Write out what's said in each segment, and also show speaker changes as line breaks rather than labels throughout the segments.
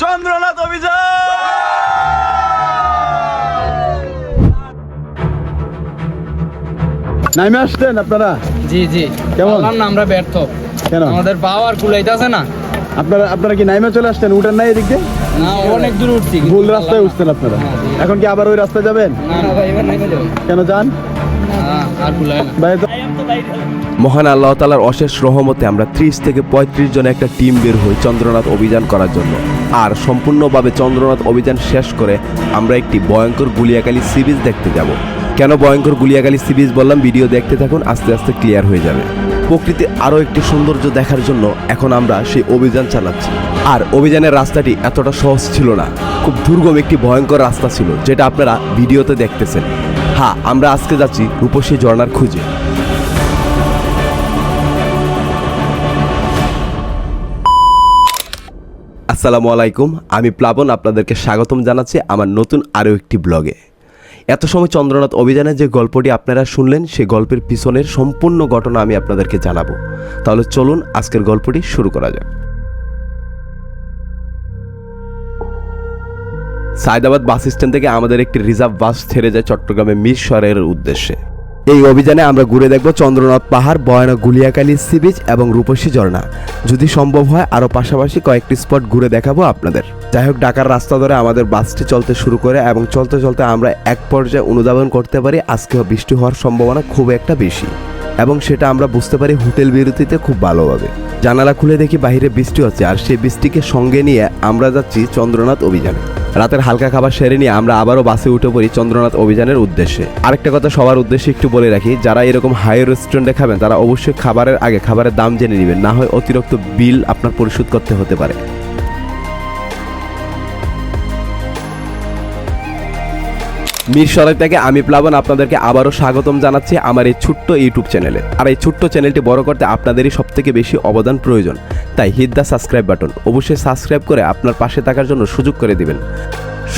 চন্দ্রনাথ অভিযান!
নামে আসছেন আপনারা?
জি জি।
কেমন?
না আমরা ব্যর্থ।
কেন?
আমাদের পাওয়ার কুলাইতেছে না।
আপনারা আপনারা কি নাইমে চলে আসছেন? উঠেন নাই এদিক দিয়ে?
না অনেক দূর উঠছি
ভুল রাস্তায়
না।
উঠছেন আপনারা? এখন কি আবার ওই রাস্তায় যাবেন?
না না ভাই এবার নাই ফেলে
কেন যান?
আর কুলায় না।
ভাই
মহান আল্লাহ তালার অশেষ রহমতে আমরা ত্রিশ থেকে পঁয়ত্রিশ জন একটা টিম বের হই চন্দ্রনাথ অভিযান করার জন্য। আর সম্পূর্ণভাবে চন্দ্রনাথ অভিযান শেষ করে আমরা একটি ভয়ঙ্কর গুলিয়াকালী সিরিজ দেখতে যাব। কেন ভয়ঙ্কর গুলিয়াকালী সিরিজ বললাম? ভিডিও দেখতে থাকুন, আস্তে আস্তে ক্লিয়ার হয়ে যাবে। প্রকৃতি আরও একটি সৌন্দর্য দেখার জন্য এখন আমরা সেই অভিযান চালাচ্ছি। আর অভিযানের রাস্তাটি এতটা সহজ ছিল না। খুব দুর্গম একটি ভয়ঙ্কর রাস্তা ছিল, যেটা আপনারা ভিডিওতে দেখতেছেন। হ্যাঁ আমরা আজকে যাচ্ছি রূপসী ঝর্ণার খুঁজে। আসসালামু আলাইকুম, আমি প্লাবন আপনাদেরকে স্বাগতম জানাচ্ছি আমার নতুন আরও একটি ব্লগে। এত সময় চন্দ্রনাথ অভিযানের যে গল্পটি আপনারা শুনলেন সেই গল্পের পিছনের সম্পূর্ণ ঘটনা আমি আপনাদেরকে জানাব। তাহলে চলুন আজকের গল্পটি শুরু করা যাক। সায়দাবাদ বাস স্ট্যান্ড থেকে আমাদের একটি রিজার্ভ বাস ছেড়ে যায় চট্টগ্রামে মিরসরের উদ্দেশ্যে। এই অভিযানে আমরা ঘুরে দেখব চন্দ্রনাথ পাহাড়, বয়ানা গুলিয়াকালী সি বিচ এবং রূপসী ঝর্ণা। যদি সম্ভব হয়, আরও পাশাপাশি কয়েকটি স্পট ঘুরে দেখাবো আপনাদের। যাই হোক, ঢাকার রাস্তা ধরে আমাদের বাসটি চলতে শুরু করে এবং চলতে চলতে আমরা এক পর্যায়ে অনুধাবন করতে পারি আজকে বৃষ্টি হওয়ার সম্ভাবনা খুব একটা বেশি। এবং সেটা আমরা বুঝতে পারি হোটেল বিরতিতে খুব ভালোভাবে। জানালা খুলে দেখি বাইরে বৃষ্টি হচ্ছে, আর সেই বৃষ্টিকে সঙ্গে নিয়ে আমরা যাচ্ছি চন্দ্রনাথ অভিযানে। রাতের হালকা খাবার সেরে নিয়ে আমরা আবারও বাসে উঠে পড়ি চন্দ্রনাথ অভিযানের উদ্দেশ্যে। আরেকটা কথা সবার উদ্দেশ্যে একটু বলে রাখি, যারা এরকম হাই রেস্টুরেন্টে খাবেন, তারা অবশ্যই খাবারের আগে খাবারের দাম জেনে নেবেন, না হয় অতিরিক্ত বিল আপনার পরিশোধ করতে হতে পারে। মিরসরাই থেকে আমি প্লাবন আপনাদেরকে আবারও স্বাগতম জানাচ্ছি আমার এই ছোট্ট ইউটিউব চ্যানেলে। আর এই ছোট্ট চ্যানেলটি বড় করতে আপনাদেরই সব থেকে বেশি অবদান প্রয়োজন। তাই হিট দ্য সাবস্ক্রাইব বাটন অবশ্যই সাবস্ক্রাইব করে আপনার পাশে থাকার জন্য সুযোগ করে দিবেন।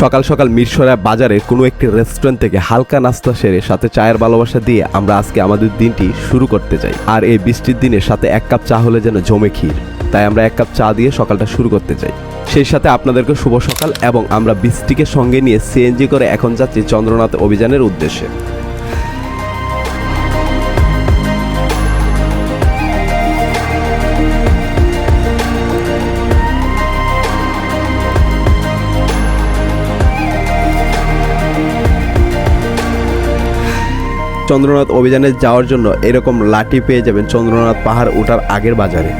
সকাল সকাল মিরসরাই বাজারে কোনো একটি রেস্টুরেন্ট থেকে হালকা নাস্তা সেরে সাথে চায়ের ভালোবাসা দিয়ে আমরা আজকে আমাদের দিনটি শুরু করতে চাই। আর এই বৃষ্টির দিনে সাথে এক কাপ চা হলে যেন জমে ক্ষীর। তাই আমরা এক কাপ চা দিয়ে সকালটা শুরু করতে চাই। সেই সাথে আপনাদেরকে শুভ সকাল এবং আমরা বৃষ্টিকে সঙ্গে নিয়ে সিএনজি করে এখন যাচ্ছি চন্দ্রনাথ অভিযানের উদ্দেশ্যে। চন্দ্রনাথ অভিযানে যাওয়ার জন্য এরকম লাঠি পেয়ে যাবেন চন্দ্রনাথ পাহাড় ওঠার আগের বাজারে।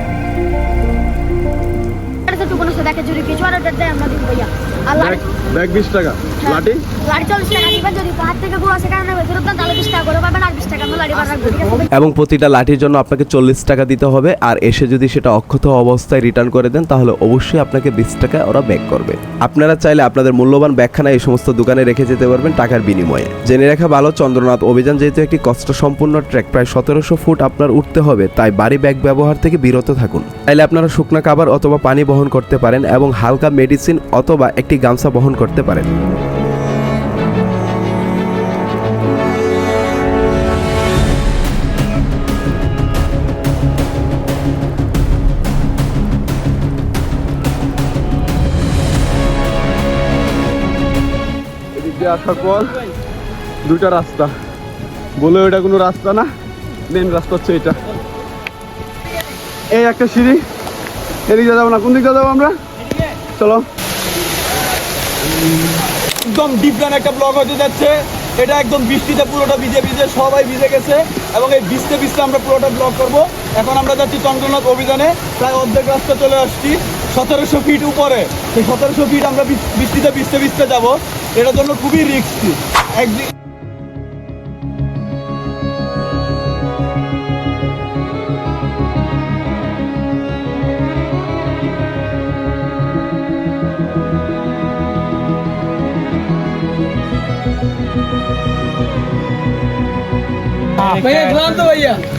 জুড়ি কিছু আর দেয় আমরা ভাইয়া। আর লাড়ি
ব্যাগ বিশ টাকা। লাঠি?
লাড়ি চল্লিশ টাকা দিবেন যদি পাহাড় থেকে গুলো সেখানে নেবে ফেরত দেন তাহলে বিশ টাকা করে পাবেন আর বিশ টাকা আমরা লাড়ি বার রাখব ঠিক আছে?
এবং প্রতিটা লাঠির জন্য আপনাকে চল্লিশ টাকা দিতে হবে আর এসে যদি সেটা অক্ষত অবস্থায় রিটার্ন করে দেন তাহলে অবশ্যই আপনাকে বিশ টাকা ওরা ব্যাক করবে। আপনারা চাইলে আপনাদের মূল্যবান ব্যাগখানা এই সমস্ত দোকানে রেখে যেতে পারবেন টাকার বিনিময়ে। জেনে রাখা ভালো চন্দ্রনাথ অভিযান যেহেতু একটি কষ্ট সম্পূর্ণ ট্রেক প্রায় সতেরোশো ফুট আপনার উঠতে হবে তাই বাড়ি ব্যাগ ব্যবহার থেকে বিরত থাকুন। তাইলে আপনারা শুকনো খাবার অথবা পানি বহন করতে পারেন এবং হালকা মেডিসিন অথবা একটি গামছা বহন করতে পারেন।
আসার পর দুইটা রাস্তা। বলে ওটা কোনো রাস্তা না মেন রাস্তা হচ্ছে এটা। এই একটা সিঁড়ি, এদিকে যাব না, কোন দিকে যাব আমরা? চলো।
একদম ডিপ গান একটা ব্লক হতে যাচ্ছে। এটা একদম বৃষ্টিতে পুরোটা ভিজে ভিজে সবাই ভিজে গেছে এবং এই বৃষ্টি ভিজতে আমরা পুরোটা ব্লক করব। এখন আমরা যাচ্ছি চন্দ্রনাথ অভিযানে। প্রায় অর্ধেক রাস্তা চলে আসছি। সতেরোশো ফিট উপরে। সেই সতেরোশো ফিট আমরা বৃষ্টিতে ভিজতে ভিজতে যাব। এটার জন্য খুবই রিস্কি একদিন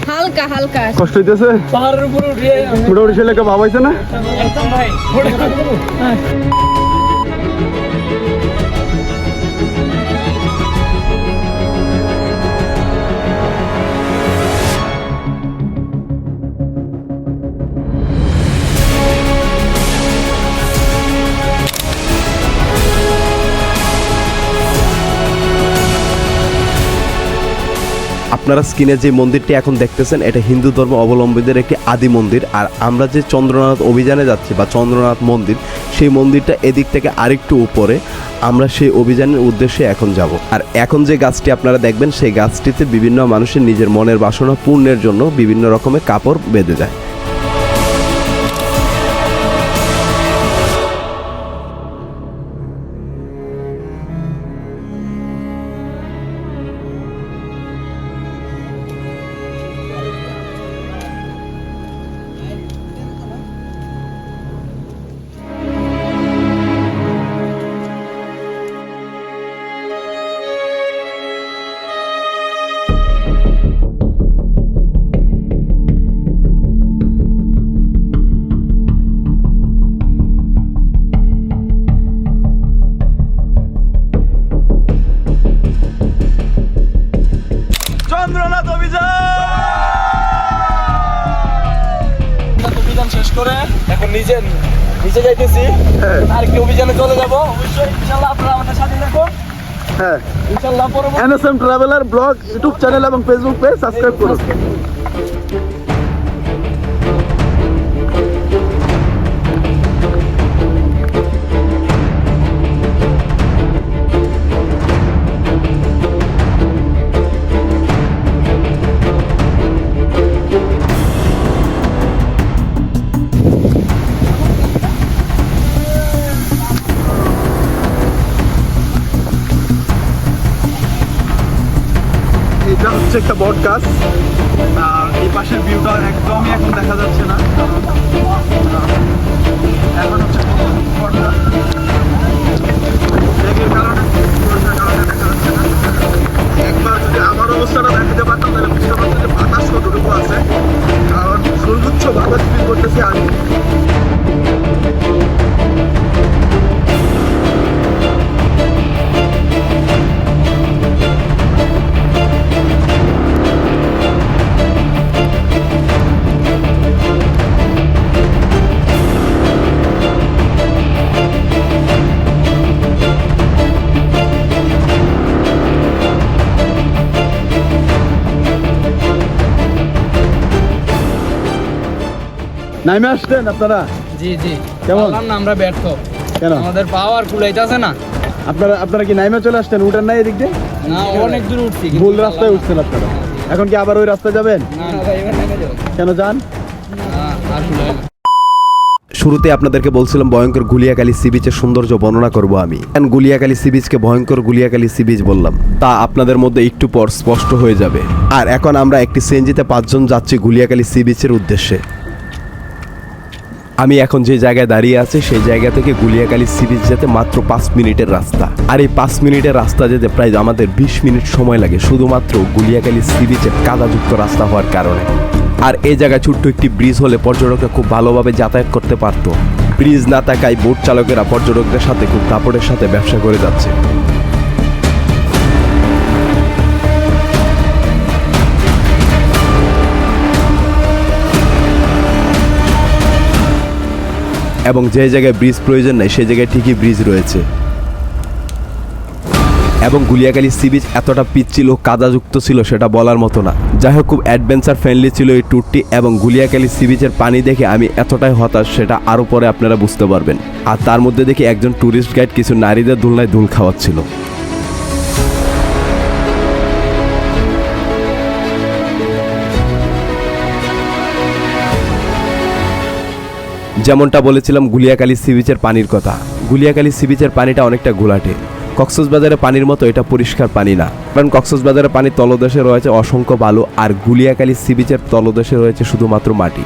হালকা হালকা।
কষ্ট হইতেছে?
পাহাড়ের উপরে উঠে
মোটামুটি ছেলেকে ভাব হয়েছে না?
একদম ভাই
আপনারা স্ক্রিনে যে মন্দিরটি এখন দেখতেছেন, এটা হিন্দু ধর্ম অবলম্বীদের একটি আদি মন্দির। আর আমরা যে চন্দ্রনাথ অভিযানে যাচ্ছি বা চন্দ্রনাথ মন্দির, সেই মন্দিরটা এদিক থেকে আরেকটু উপরে। আমরা সেই অভিযানের উদ্দেশ্যে এখন যাব। আর এখন যে গাছটি আপনারা দেখবেন, সেই গাছটিতে বিভিন্ন মানুষের নিজের মনের বাসনা পূর্ণের জন্য বিভিন্ন রকমের কাপড় বেঁধে যায়
করে এখন নিজে নিচে যাইতেছি। আর কি অভিযানে চলে যাব। অবশ্যই ইনশাল্লাহ আপনারা আমাদের সাথে থাকুন।
হ্যাঁ।
ইনশাল্লাহ পরে
NSM traveller blog YouTube channel এবং ফেসবুক পেজ সাবস্ক্রাইব করুন। হচ্ছে একটা বট গাছ। এই পাশের ভিউটা একদমই এখন দেখা যাচ্ছে না। নাইমে আসছেন আপনারা?
জি জি।
কেমন?
না আমরা ব্যর্থ।
কেন?
আমাদের পাওয়ার কুলাইতেছে না।
আপনারা আপনারা কি নাইমে চলে আসছেন উঠেন নাই এদিক দিয়ে?
না অনেক দূর উঠছি
ভুল রাস্তায় উঠছেন আপনারা। এখন কি আবার ওই রাস্তায় যাবেন?
না না ভাই এবার নেমে যাও
কেন যান?
না,
শুরুতে আপনাদেরকে বলছিলাম ভয়ঙ্কর গুলিয়াকালী সি বিচের সৌন্দর্য বর্ণনা করব আমি। গুলিয়াকালী সি বিচকে ভয়ঙ্কর গুলিয়াকালী সি বিচ বললাম? তা আপনাদের মধ্যে একটু পর স্পষ্ট হয়ে যাবে। আর এখন আমরা একটি সিএনজিতে পাঁচজন যাচ্ছি গুলিয়াকালী সি বিচের উদ্দেশ্যে। আমি এখন যে জায়গায় দাঁড়িয়ে আছি, সেই জায়গা থেকে গুলিয়াকালী সি বিচ যেতে মাত্র পাঁচ মিনিটের রাস্তা। আর এই পাঁচ মিনিটের রাস্তা যেতে প্রায় আমাদের বিশ মিনিট সময় লাগে, শুধুমাত্র গুলিয়াকালী সি বিচের কাদাযুক্ত রাস্তা হওয়ার কারণে। আর এই জায়গায় ছোট্ট একটি ব্রিজ হলে পর্যটকরা খুব ভালোভাবে যাতায়াত করতে পারতো। ব্রিজ না থাকায় বোট চালকেরা পর্যটকদের সাথে খুব কাপড়ের সাথে ব্যবসা করে যাচ্ছে। এবং যে জায়গায় ব্রিজ প্রয়োজন নেই, সেই জায়গায় ঠিকই ব্রিজ রয়েছে। এবং গুলিয়াকালি সি বিচ এতটা পিচ্ছিল কাদাযুক্ত ছিল সেটা বলার মতো না। যাই হোক, খুব অ্যাডভেঞ্চার ফ্রেন্ডলি ছিল এই ট্যুরটি এবং গুলিয়াকালি সি বিচের পানি দেখে আমি এতটাই হতাশ, সেটা আরও পরে আপনারা বুঝতে পারবেন। আর তার মধ্যে দেখি একজন ট্যুরিস্ট গাইড কিছু নারীদের দুলনায় দুল খাওয়াচ্ছিল। যেমনটা বলেছিলাম গুলিয়াকালী সিবিচের পানির কথা। গুলিয়াকালী সিবিচের পানিটা অনেকটা ঘোলাটে কক্সবাজারের পানির মতো এটা পরিষ্কার পানি না। কারণ কক্সবাজারের পানির তলদেশে রয়েছে অসংখ্য বালু আর গুলিয়াকালী সি বিচের তলদেশে রয়েছে শুধুমাত্র মাটি।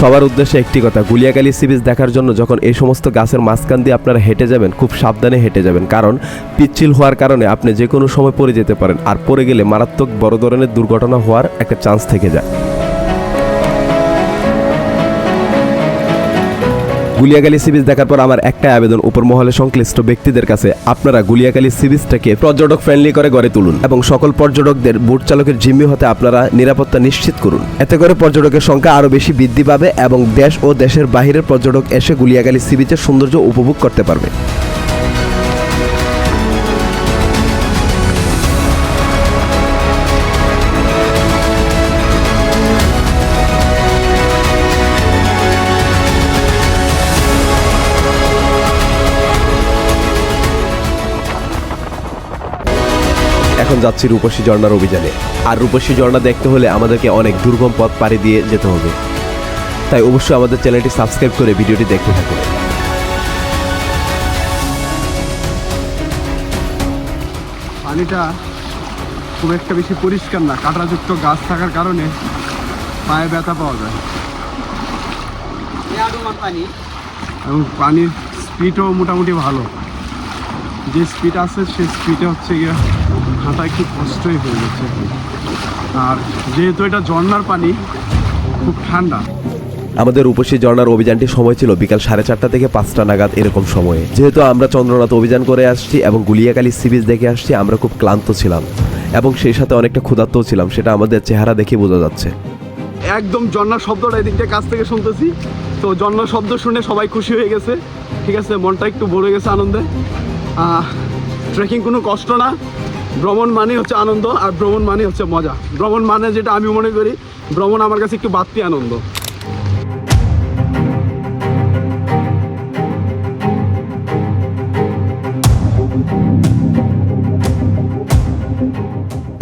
সবার উদ্দেশ্যে একটি কথা গুলিয়াকালী সি বিচ দেখার জন্য যখন এই সমস্ত গাছের মাঝখান দিয়ে আপনারা হেঁটে যাবেন, খুব সাবধানে হেঁটে যাবেন। কারণ, পিচ্ছিল হওয়ার কারণে আপনি যে কোনো সময় পড়ে যেতে পারেন। আর পড়ে গেলে মারাত্মক বড় ধরনের দুর্ঘটনা হওয়ার একটা চান্স থেকে যায়। গুলিয়াকালী সিরিজ দেখার পর আমার একটাই আবেদন, উপর মহলে সংশ্লিষ্ট ব্যক্তিদের কাছে আপনারা গুলিয়াকালী সিরিজটাকে পর্যটক ফ্রেন্ডলি করে গড়ে তুলুন এবং সকল পর্যটকদের বোট চালকের জিম্মি হতে আপনারা নিরাপত্তা নিশ্চিত করুন। এতে করে পর্যটকের সংখ্যা আরও বেশি বৃদ্ধি পাবে এবং দেশ ও দেশের বাহিরের পর্যটক এসে গুলিয়াকালী সিরিজের সৌন্দর্য উপভোগ করতে পারবে। এখন যাচ্ছি রূপসী ঝর্ণার অভিযানে। আর রূপসী ঝর্ণা দেখতে হলে আমাদেরকে অনেক দুর্গম পথ পাড়ি দিয়ে যেতে হবে। তাই অবশ্যই আমাদের চ্যানেলটি সাবস্ক্রাইব করে ভিডিওটি দেখতে থাকুন।
পানিটা খুব একটা বেশি পরিষ্কার না, কাঁটাযুক্ত গাছ থাকার কারণে পায়ে ব্যথা পাওয়া যায়। এবং পানির স্পিডও মোটামুটি ভালো। যে স্পিড আছে সেই স্পিডে হচ্ছে গিয়ে হাঁটা একটু কষ্টই হয়ে যাচ্ছে আর যেহেতু এটা ঝর্ণার পানি খুব ঠান্ডা।
আমাদের রূপসী ঝর্ণার অভিযানটি সময় ছিল বিকাল সাড়ে চারটা থেকে পাঁচটা নাগাদ এরকম সময়ে। যেহেতু আমরা চন্দ্রনাথ অভিযান করে আসছি এবং গুলিয়াকালী সি বিচ দেখে আসছি আমরা খুব ক্লান্ত ছিলাম এবং সেই সাথে অনেকটা ক্ষুধার্তও ছিলাম সেটা আমাদের চেহারা দেখে বোঝা যাচ্ছে।
একদম ঝর্ণার শব্দটা এদিকটা কাছ থেকে শুনতেছি। তো ঝর্ণার শব্দ শুনে সবাই খুশি হয়ে গেছে। ঠিক আছে মনটা একটু ভরে গেছে আনন্দে। ট্রেকিং কোনো কষ্ট না। ভ্রমণ মানে হচ্ছে আনন্দ আর ভ্রমণ মানে হচ্ছে মজা। ভ্রমণ মানে যেটা আমি মনে করি, ভ্রমণ আমার কাছে একটু বাড়তি আনন্দ।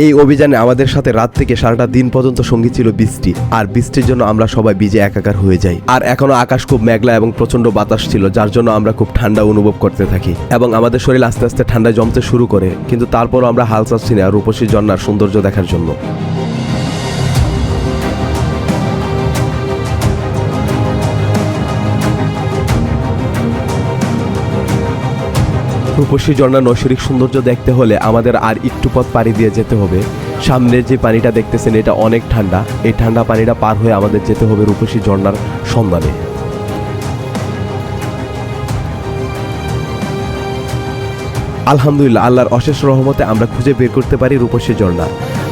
এই অভিযানে আমাদের সাথে রাত থেকে সারাটা দিন পর্যন্ত সঙ্গী ছিল বৃষ্টি। আর বৃষ্টির জন্য আমরা সবাই বিজে একাকার হয়ে যাই। আর এখনও আকাশ খুব মেঘলা এবং প্রচণ্ড বাতাস ছিল, যার জন্য আমরা খুব ঠান্ডা অনুভব করতে থাকি। এবং আমাদের শরীর আস্তে আস্তে ঠান্ডায় জমতে শুরু করে, কিন্তু তারপরও আমরা হাল চাচ্ছি না রূপসী জন্নার সৌন্দর্য দেখার জন্য। রূপসী ঝর্ণার নৈসর্গিক সৌন্দর্য দেখতে হলে আমাদের আর একটু পথ পাড়ি দিয়ে যেতে হবে। সামনে যে পানিটা দেখতেছেন, এটা অনেক ঠান্ডা। এই ঠান্ডা পানিটা পার হয়ে আমাদের যেতে হবে রূপসী ঝর্ণার সন্ধানে। আলহামদুলিল্লাহ, আল্লাহর অশেষ রহমতে আমরা খুঁজে বের করতে পারি রূপসী ঝর্ণা।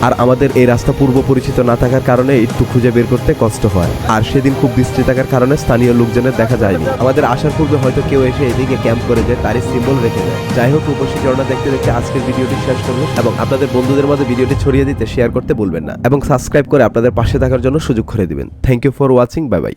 আর আমাদের এই রাস্তা পূর্ব পরিচিত না থাকার কারণে একটু খুঁজে বের করতে কষ্ট হয়। আর সেদিন খুব বৃষ্টি থাকার কারণে স্থানীয় লোকজনের দেখা যায়নি। আমাদের আসার পূর্বে হয়তো কেউ এসে এদিকে ক্যাম্প করে যায় তারই সিম্বল রেখে দেয়। যাই হোক উপস্থিত ঝর্ণা দেখতে দেখতে আজকের ভিডিওটি শেষ করব এবং আপনাদের বন্ধুদের মধ্যে ভিডিওটি ছড়িয়ে দিতে শেয়ার করতে বলবেন না। এবং সাবস্ক্রাইব করে আপনাদের পাশে থাকার জন্য সুযোগ করে দিবেন। Thank you for watching bye bye